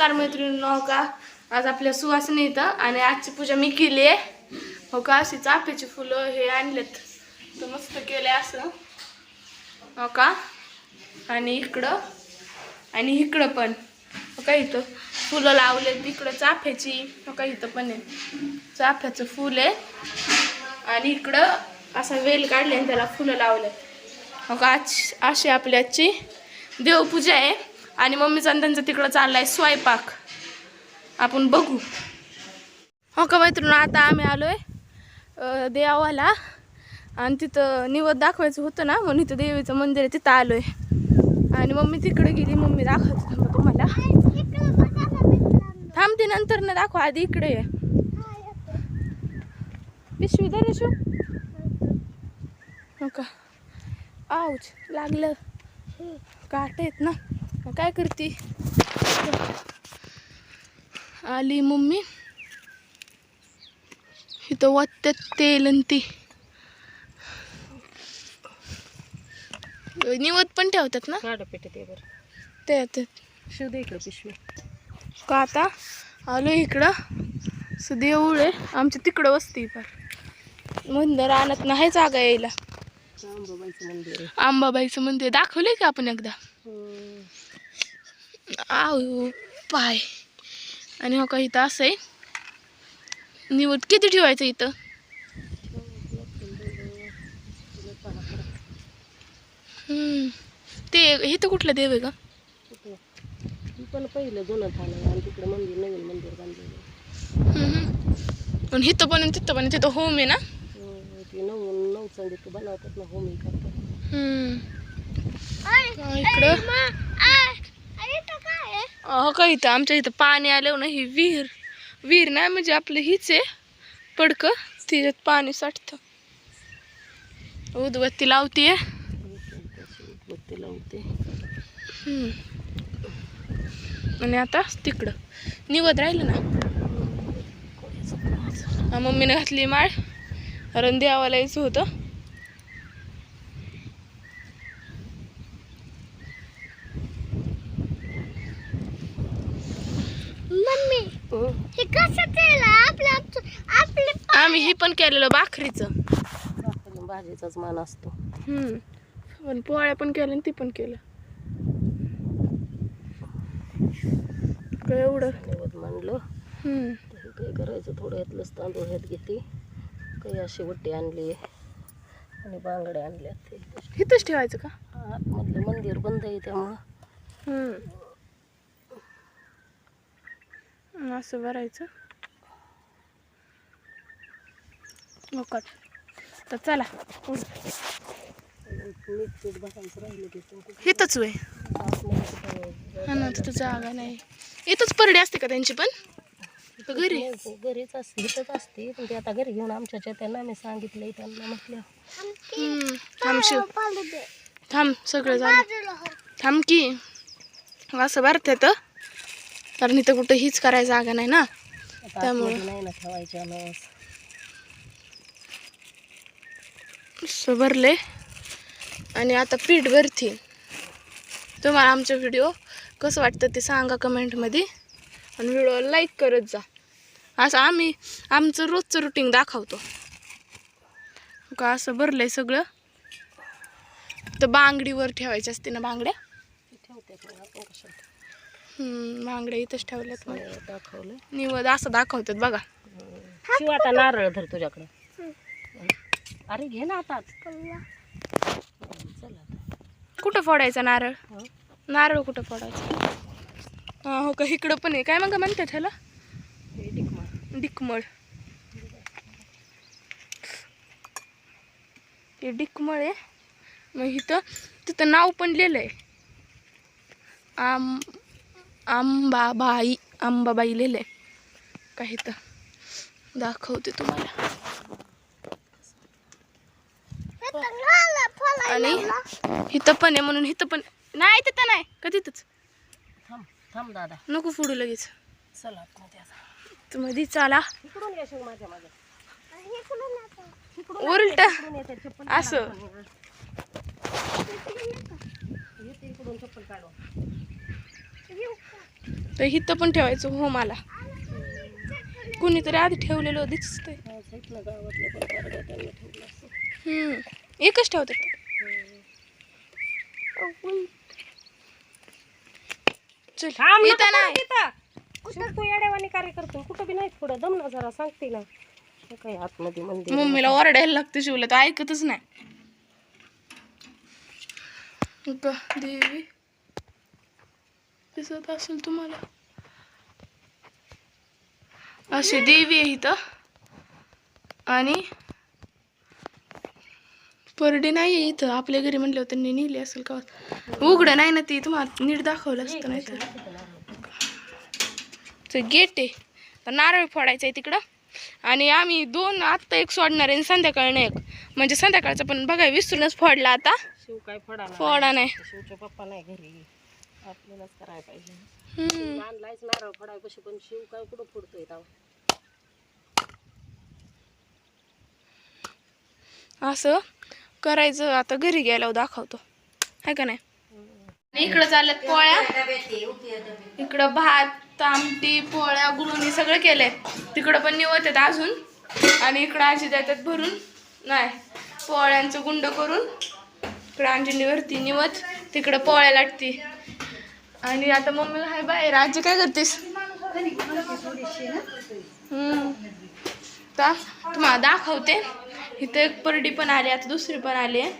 नमस्कार मैत्रिणी हो का? आज आपल्या सुवासनी इथं आणि आजची पूजा मी केली आहे. हो का? अशी चाफ्याची फुलं हे आणलेत. तर मस्त केले असं. हो का? आणि इकडं आणि इकडं पण. हो का इथं? फुलं लावलेत इकडं चाफ्याची. हो का? इथं पण आहे. चाफ्याचं फुल आहे. आणि इकडं असा वेल काढले आणि त्याला फुलं लावलेत. हो का? आज अशी आपल्याची देवपूजा आहे. आणि मम्मीचा त्यांचा तिकडं चाललाय स्वयंपाक. आपण बघू. हो का मैत्रिणी आता आम्ही आलोय आहे देवाला. आणि तिथं निवद दाखवायचं होतं ना म्हणून इथं देवीचं मंदिर आहे तिथं आलोय. आणि मम्मी तिकडे गेली मम्मी दाखवत तुम्हाला. थांबते नंतर ना दाखवा आधी इकडे ये. पिशवी दे रे हो का? आऊच लागलं. काट आहेत ना. काय करते? आली मम्मी. इथं वाटतात तेल आणि ती. निवत पण ठेवतात ना? ते शिव इकडे पिशवी. का आता? आलो इकडं. सुदेऊळ आहे आमच्या तिकडं वस्ती फार मंदिर आणत नाही जागा यायला. अंबाबाईचं मंदिर आंबाबाईचं मंदिर. दाखवलंय का आपण एकदा? आऊ पाय आणि हो का इथं असं आहे निवड किती ठेवायचं इथं हम्म. ते इथं कुठलं देव आहे का पण पहिलं जुनं झालं आणि तिकडे मंदिर नवीन मंदिर बांधलेलं. पण इथं पण तिथं पण. तिथं होम आहे ना हं, ते नऊ नऊ बनवतात ना होमी करतात हम्म. इकडं हो का इथं? आमच्या इथं पाणी आलं ना ही विहीर विहीर नाही म्हणजे आपलं हीच आहे. पडकं तिच्यात पाणी साठतं. उदबत्ती लावतीये. उदबत्ती लावते. आणि आता तिकडं. निवत राहिलं ना? मम्मीने घातली माळ. कारण देवाला यायचं होतं मम्मी हं, हे कसं केलं? आपलं आपले आम्ही हे पण केलेलं भाकरीचं. भाजीचाच मान असतो. हम्म. पण पोळ्या पण केल्या आणि ती पण केलं काय एवढं? नैवत मांडलं हम्म. तर हे काय करायचं? थोडं ह्यातलंच तांदूळ ह्यात घेते. काही अशी वट्टी आणली आणि बांगड्या आणल्या ते इथंच ठेवायचं का? आतमधलं मंदिर बंद आहे त्यामुळं. हम्म. असं भरायचं मोकट तर चला इथंच वय हा ना तिथं जागा नाही इथंच परडी असते का त्यांची पण घरी घरीच असते इथंच असते पण ते आता घरी घेऊन आमच्या त्यांना आम्ही सांगितलंय त्यांना म्हटलं हम्म. थांब सगळं झालं. थांब की असं भरते तर कारण इथं कुठं हीच करायची जागा नाही ना. त्यामुळं. ठेवायच्या भरले आणि आता पीठ भरते. तुम्हाला आमचा व्हिडिओ कसं वाटतं ते सांगा कमेंटमध्ये आणि व्हिडिओला लाईक करत जा. असं आम्ही आमचं रोजचं रुटीन दाखवतो. का असं भरलंय सगळं? तर बांगडीवर ठेवायची असते ना बांगड्या? ठेवते मग आपण कशात हम्म, बांगड्या इथंच ठेवल्यात मग. दाखवलं निवद असं दाखवतात बघा. शिव आता नारळ धर तुझ्याकडं. अरे घे ना आता. चला आता. कुठं फोडायचा नारळ? हं. नारळ कुठं फोडायचा? हा हो का इकडं पण आहे. काय मग म्हणतात ह्याला? हे डिकमा. डिकमळ. हे डिकमळ आहे. मग इथं तिथं नाव पण लिहिलं आहे आम आंबाबाई आंबाबाई लिहिलं. आहे काही तर दाखवते तुम्हाला. आणि इथं पण आहे म्हणून इथं पण नाही तिथं नाही. का तिथंच थांब थांब दादा. नको फोडू लगेच. चला. तुम्ही चाला. उलट. असं. तर हिथं पण ठेवायचं हो मला. कुणीतरी आधी ठेवलेलं दिसतंय. हम्म. एकच ठेवतात. चल इथं. नाही तू येड्यावानी कार्य करतो कुठं बी नाही पुढं. दम ना जरा सांगते ना हे काय आतमध्ये मंदिर आहे. मम्मीला ओरडायला लागतं शिवला तर ऐकतच नाही. देवी. दिसत असेल तुम्हाला. अशी देवी आहे इथं. आणि परडी नाही आहे इथं. आपल्या घरी म्हणलं त्यांनी नेली असेल का? उघडं नाही ना ती. तुम्हाला नीट दाखवलं असतं नाही तर. गेट आहे. तर नारळ फोडायचं आहे तिकडं. आणि आम्ही दोन आत्ता एक सोडणार आहे आणि संध्याकाळनं एक. म्हणजे संध्याकाळचा पण बघा विसरूनच फोडला आता. फडा नाही. पप्पा नाही घरी. आपल्यालाच करायला पाहिजे. आणलायच नारळ फडाय कशी पण शिव काय कुठं फोडतोय तेव्हा? असं करायचं आता घरी गेल्यावर दाखवतो. आहे का नाही? इकडं चालल्यात पोळ्या. इकडं भात आमटी पोळ्या गुळणी सगळं केलंय. तिकडं पण निवत आहेत अजून. आणि इकडं आजी देतात भरून. नाही पोळ्यांचं गुंड करून. इकडं अंजलीवरती निवत तिकडं पोळ्या लाटती. आणि आता मम्मीला हाय बाहेर आजी काय करतेस? हम्म. तुम्हाला दाखवते. इथं एक परडी पण आली आता दुसरी पण आली आहे.